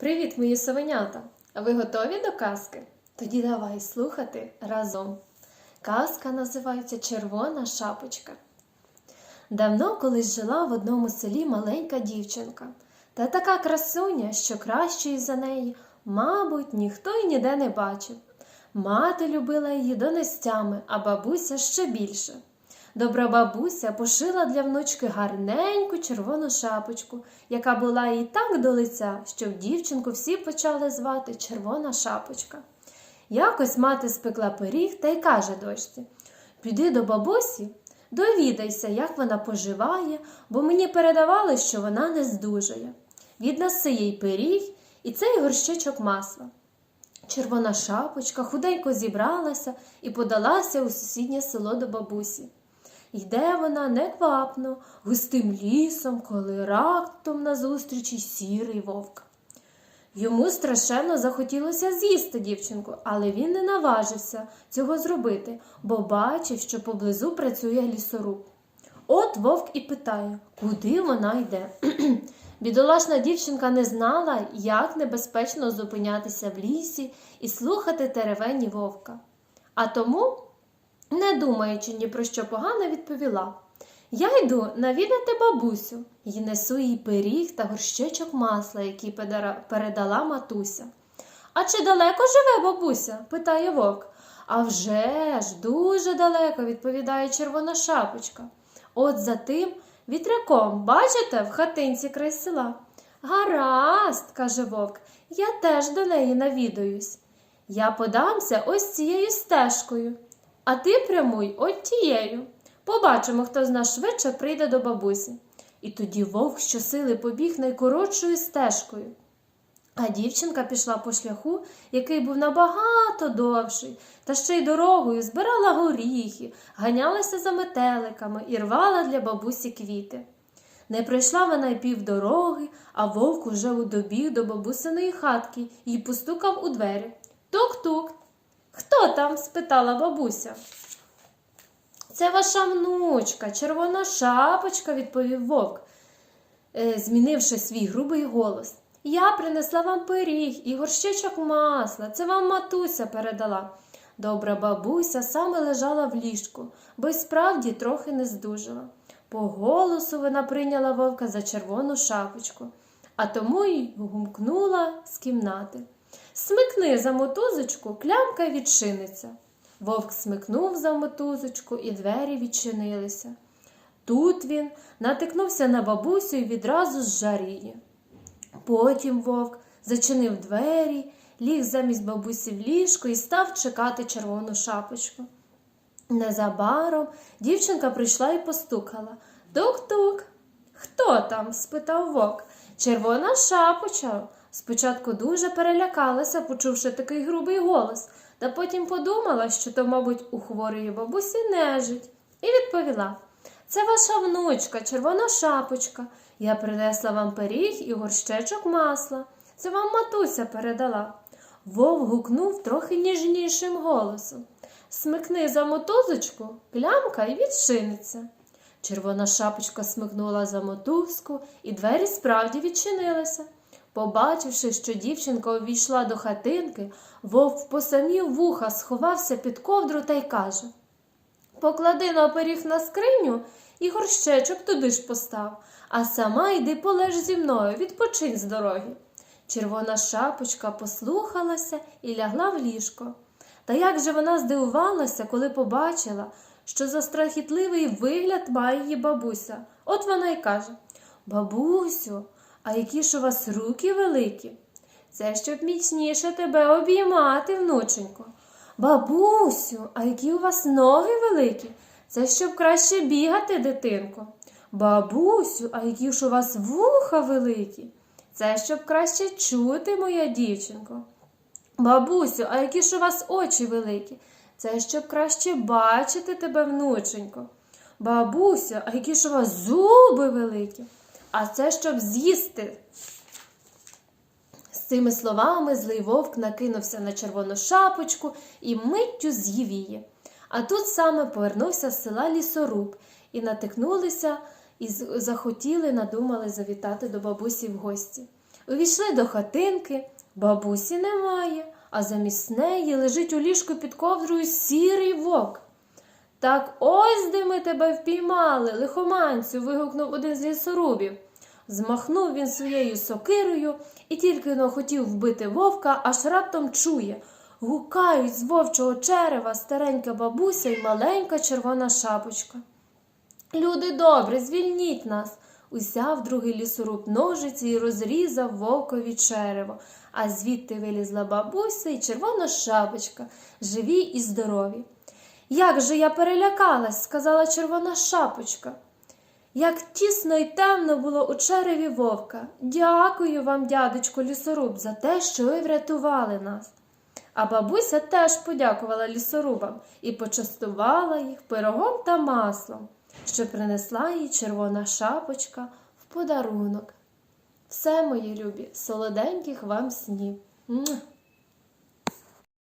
Привіт, мої совенята! Ви готові до казки? Тоді давай слухати разом. Казка називається Червона шапочка. Давно колись жила в одному селі маленька дівчинка, та така красуня, що кращої за неї, мабуть, ніхто й ніде не бачив. Мати любила її донестями, а бабуся ще більше. Добра бабуся пошила для внучки гарненьку червону шапочку, яка була їй так до лиця, що в дівчинку всі почали звати Червона шапочка. Якось мати спекла пиріг та й каже дочці: Піди до бабусі, довідайся, як вона поживає, бо мені передавали, що вона не здужує. Відноси їй пиріг і цей горщичок масла. Червона шапочка худенько зібралася і подалася у сусіднє село до бабусі. Йде вона неквапно, густим лісом, коли раптом назустріч й сірий вовк. Йому страшенно захотілося з'їсти дівчинку, але він не наважився цього зробити, бо бачив, що поблизу працює лісоруб. От вовк і питає, куди вона йде. Бідолашна дівчинка не знала, як небезпечно зупинятися в лісі і слухати теревені вовка. А тому, не думаючи ні про що погано, відповіла Я йду навідати бабусю і несу їй пиріг та горщичок масла, який передала матуся. А чи далеко живе бабуся? питає вовк. «А вже ж, дуже далеко, відповідає червона шапочка. От за тим вітряком, бачите, в хатинці край села. Гаразд, каже вовк, я теж до неї навідаюсь. Я подамся ось цією стежкою, а ти прямуй от тією. Побачимо, хто з нас швидше прийде до бабусі. І тоді вовк щосили побіг найкоротшою стежкою. А дівчинка пішла по шляху, який був набагато довший, та ще й дорогою збирала горіхи, ганялася за метеликами і рвала для бабусі квіти. Не пройшла вона й півдороги, а вовк уже добіг до бабусиної хатки і постукав у двері. Тук-тук. Хто там? спитала бабуся. Це ваша внучка, червона шапочка, відповів вовк, е, змінивши свій грубий голос. Я принесла вам пиріг і горщичок масла. Це вам матуся передала. Добра бабуся саме лежала в ліжку, бо й справді трохи не здужала. По голосу вона прийняла вовка за червону шапочку, а тому й гумкнула з кімнати. Смикни за мотузочку, клямка відчиниться. Вовк смикнув за мотузочку, і двері відчинилися. Тут він натикнувся на бабусю і відразу зжаріє. Потім вовк зачинив двері, ліг замість бабусі в ліжко і став чекати червону шапочку. Незабаром дівчинка прийшла і постукала. Тук-тук. Хто там? спитав вовк. Червона шапочка. Спочатку дуже перелякалася, почувши такий грубий голос, та потім подумала, що то, мабуть, у хворої бабусі нежить, і відповіла Це ваша внучка, червона шапочка. Я принесла вам пиріг і горщечок масла. Це вам матуся передала. Вовк гукнув трохи ніжнішим голосом. Смикни за мотузочку, клямка і відчиниться. Червона шапочка смикнула за мотузку, і двері справді відчинилися. Побачивши, що дівчинка увійшла до хатинки, вовк по самі вуха сховався під ковдру та й каже Поклади на пиріг на скриню і горщечок туди ж постав, а сама йди полеж зі мною, відпочинь з дороги. Червона шапочка послухалася і лягла в ліжко. Та як же вона здивувалася, коли побачила, що за страхітливий вигляд має її бабуся. От вона й каже Бабусю, а які ж у вас руки великі? Це щоб міцніше тебе обіймати, внученько. Бабусю, а які у вас ноги великі? Це щоб краще бігати, дитинко. Бабусю, а які ж у вас вуха великі? Це щоб краще чути, моя дівчинко. Бабусю, а які ж у вас очі великі? Це щоб краще бачити тебе, внученько. Бабусю, а які ж у вас зуби великі? А це щоб з'їсти. З цими словами злий вовк накинувся на червону шапочку і миттю з'їв її. А тут саме повернувся з села лісоруб і натикнулися і захотіли, надумали завітати до бабусі в гості. Увійшли до хатинки, бабусі немає, а замість неї лежить у ліжку під ковдрою сірий вовк. Так ось де ми тебе впіймали, лихоманцю. вигукнув один з лісорубів. Змахнув він своєю сокирою і тільки но хотів вбити вовка, аж раптом чує. Гукають з вовчого черева старенька бабуся й маленька червона шапочка. Люди добре, звільніть нас. Узяв другий лісоруб ножиці і розрізав вовкові черево, а звідти вилізла бабуся і червона шапочка, живі і здорові. Як же я перелякалась, сказала червона шапочка. Як тісно й темно було у череві вовка. Дякую вам, дядечко лісоруб, за те, що ви врятували нас. А бабуся теж подякувала лісорубам і почастувала їх пирогом та маслом, що принесла їй червона шапочка в подарунок. Все, мої любі, солоденьких вам снів.